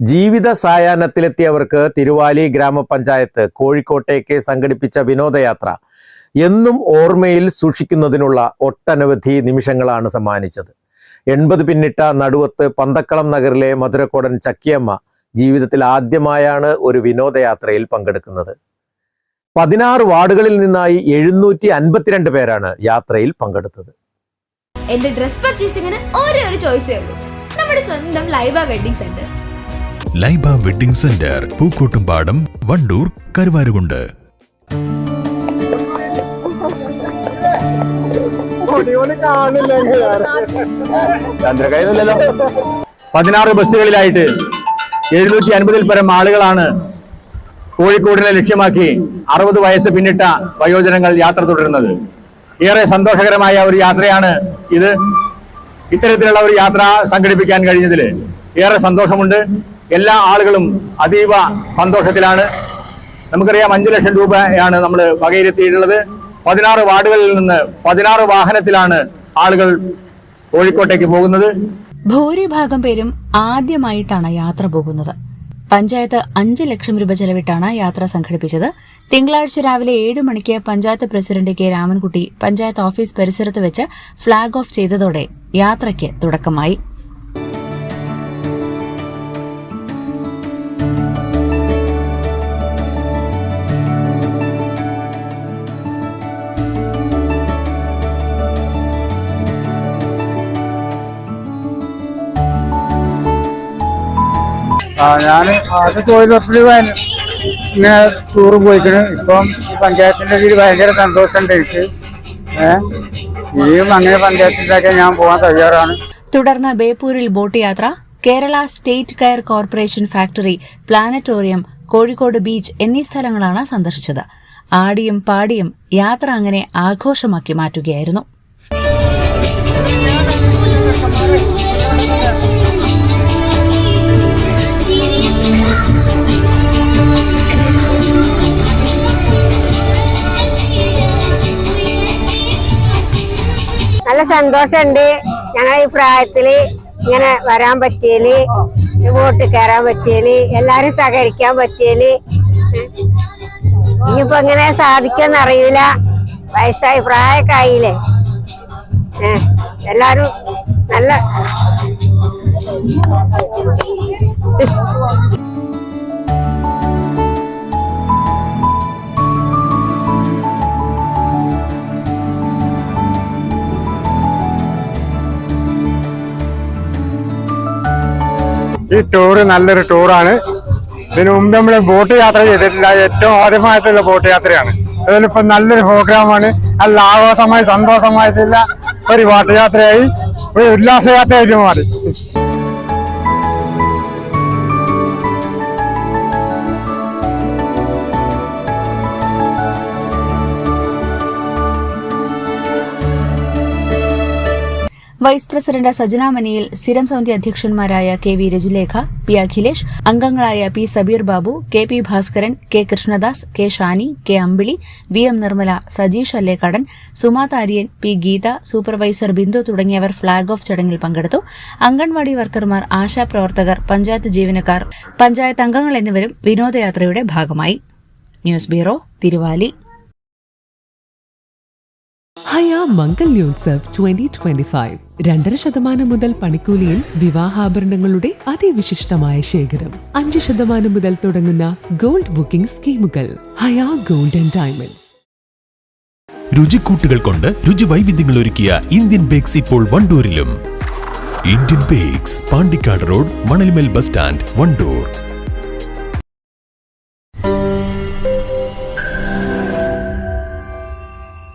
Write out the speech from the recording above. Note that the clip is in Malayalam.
ജീവിത സായാഹ്നത്തിലെത്തിയവർക്ക് തിരുവാലി ഗ്രാമപഞ്ചായത്ത് കോഴിക്കോട്ടേക്ക് സംഘടിപ്പിച്ച വിനോദയാത്ര എന്നും ഓർമ്മയിൽ സൂക്ഷിക്കുന്നതിനുള്ള ഒട്ടനവധി നിമിഷങ്ങളാണ് സമ്മാനിച്ചത്. എൺപത് പിന്നിട്ട നടുവത്ത് പന്തക്കളം നഗറിലെ മധുരക്കോടൻ ചക്കിയമ്മ ജീവിതത്തിൽ ആദ്യമായാണ് ഒരു വിനോദയാത്രയിൽ പങ്കെടുക്കുന്നത്. പതിനാറ് വാർഡുകളിൽ നിന്നായി എഴുന്നൂറ്റി അൻപത്തിരണ്ട് പേരാണ് യാത്രയിൽ പങ്കെടുത്തത്. എന്റെ ഡ്രസ് പർച്ചേസിംഗിന് ഒരേ ഒരു ചോയ്സേ ഉള്ളൂ. നമ്മുടെ സ്വന്തം Laiba wedding centre Laiba wedding centre Pookkottumpadam Wandoor Karuvarakundu. പതിനാറ് ബസ്സുകളിലായിട്ട് എഴുന്നൂറ്റി അൻപതിൽ പരം ആളുകളാണ് കോഴിക്കോടിനെ ലക്ഷ്യമാക്കി അറുപത് വയസ്സ് പിന്നിട്ട വയോജനങ്ങൾ യാത്ര തുടരുന്നത്. ഏറെ സന്തോഷകരമായ ഒരു യാത്രയാണ് ഇത്. ഇത്തരത്തിലുള്ള ഒരു യാത്ര സംഘടിപ്പിക്കാൻ കഴിഞ്ഞതിൽ ഏറെ സന്തോഷമുണ്ട്. എല്ലാ ആളുകളും അതീവ സന്തോഷത്തിലാണ്. നമുക്കറിയാം അഞ്ചു ലക്ഷം രൂപയാണ് നമ്മൾ വകയിരുത്തിയിട്ടുള്ളത്. പതിനാറ് വാർഡുകളിൽ നിന്ന് പതിനാറ് വാഹനത്തിലാണ് ആളുകൾ കോഴിക്കോട്ടേക്ക് പോകുന്നത്. ഭൂരിഭാഗം പേരും ആദ്യമായിട്ടാണ് യാത്ര പോകുന്നത്. പഞ്ചായത്ത് അഞ്ച് ലക്ഷം രൂപ ചെലവിട്ടാണ് യാത്ര സംഘടിപ്പിച്ചത്. തിങ്കളാഴ്ച രാവിലെ ഏഴ് മണിക്ക് panchayat president K Ramankutty panchayat office പരിസരത്ത് വെച്ച് ഫ്ളാഗ് ഓഫ് ചെയ്തതോടെ യാത്രയ്ക്ക് തുടക്കമായി. ഞാൻ ആദ്യം തൊഴിലുറപ്പിൽ ഇങ്ങനെ ടൂറ് പോയിക്കണ്. ഇപ്പം പഞ്ചായത്തിന്റെ കീഴിൽ ഭയങ്കര സന്തോഷമുണ്ട് എനിക്ക്. ഇനിയും അങ്ങനെ പഞ്ചായത്തിലൊക്കെ ഞാൻ പോകാൻ തയ്യാറാണ്. തുടർന്ന് ബേപ്പൂരിൽ ബോട്ട് യാത്ര Kerala state coir corporation factory planetarium Kozhikode beach എന്നീ സ്ഥലങ്ങളാണ് സന്ദർശിച്ചത്. ആടിയും പാടിയും യാത്ര അങ്ങനെ ആഘോഷമാക്കി മാറ്റുകയായിരുന്നു. സന്തോഷമുണ്ട്. ഞങ്ങൾ ഈ പ്രായത്തിൽ ഇങ്ങനെ വരാൻ പറ്റിയൽ വോട്ട് കയറാൻ പറ്റിയൽ എല്ലാരും സഹകരിക്കാൻ പറ്റിയൽ. ഇനിയിപ്പോ എങ്ങനെ സാധിക്കുമെന്ന് അറിയില്ല. വയസ്സായി പ്രായമൊക്കെ ആയില്ലേ? എല്ലാരും നല്ല ഈ ടൂർ നല്ലൊരു ടൂറാണ് ഇതിനു മുമ്പ് നമ്മൾ ബോട്ട് യാത്ര ചെയ്തിട്ടില്ല. ഏറ്റവും ആദ്യമായിട്ടുള്ള ബോട്ട് യാത്രയാണ്. അതിലിപ്പോ നല്ലൊരു പ്രോഗ്രാമാണ് നല്ല ആഘോഷമായി സന്തോഷമായിട്ടില്ല ഒരു ബോട്ട് യാത്രയായി ഒരു ഉല്ലാസയാത്രയായിട്ട് മാറി. വൈസ് പ്രസിഡന്റ് സജന മനിയിൽ സ്ഥിരം സമിതി അധ്യക്ഷന്മാരായ K V Rajilekha P Akhilesh അംഗങ്ങളായ P Sabeer Babu K P Bhaskaran K Krishnadas K Shani K Ambili V M Nirmala Sajeesh Allekkadan Suma Thariyan P Geetha supervisor Bindu തുടങ്ങിയവർ ഫ്ളാഗ് ഓഫ് ചടങ്ങിൽ പങ്കെടുത്തു. അംഗൻവാടി വർക്കർമാർ ആശാപ്രവർത്തകർ പഞ്ചായത്ത് ജീവനക്കാർ പഞ്ചായത്ത് അംഗങ്ങൾ എന്നിവരും വിനോദയാത്രയുടെ ഭാഗമായി. News bureau Thiruvali. ഹയ മംഗല്യോത്സവ് ട്വന്റി ട്വന്റി ഫൈവ് രണ്ടര ശതമാനം മുതൽ പണിക്കൂലിയിൽ വിവാഹാഭരണങ്ങളുടെ അതിവിശിഷ്ടമായ ശേഖരം. അഞ്ച് ശതമാനം മുതൽ തുടങ്ങുന്ന ഗോൾഡ് ബുക്കിംഗ് സ്കീമുകൾ. ഹയാ ഗോൾഡ് ആൻഡ് ഡയമണ്ട്സ്. രുചിക്കൂട്ടുകൾ കൊണ്ട് രുചി വൈവിധ്യങ്ങൾ ഒരുക്കിയ ഇന്ത്യൻ ബേക്സ് ഇപ്പോൾ വണ്ടൂരിലും. Indian Bakes Pandikkad road Manalmel bus stand Wandoor.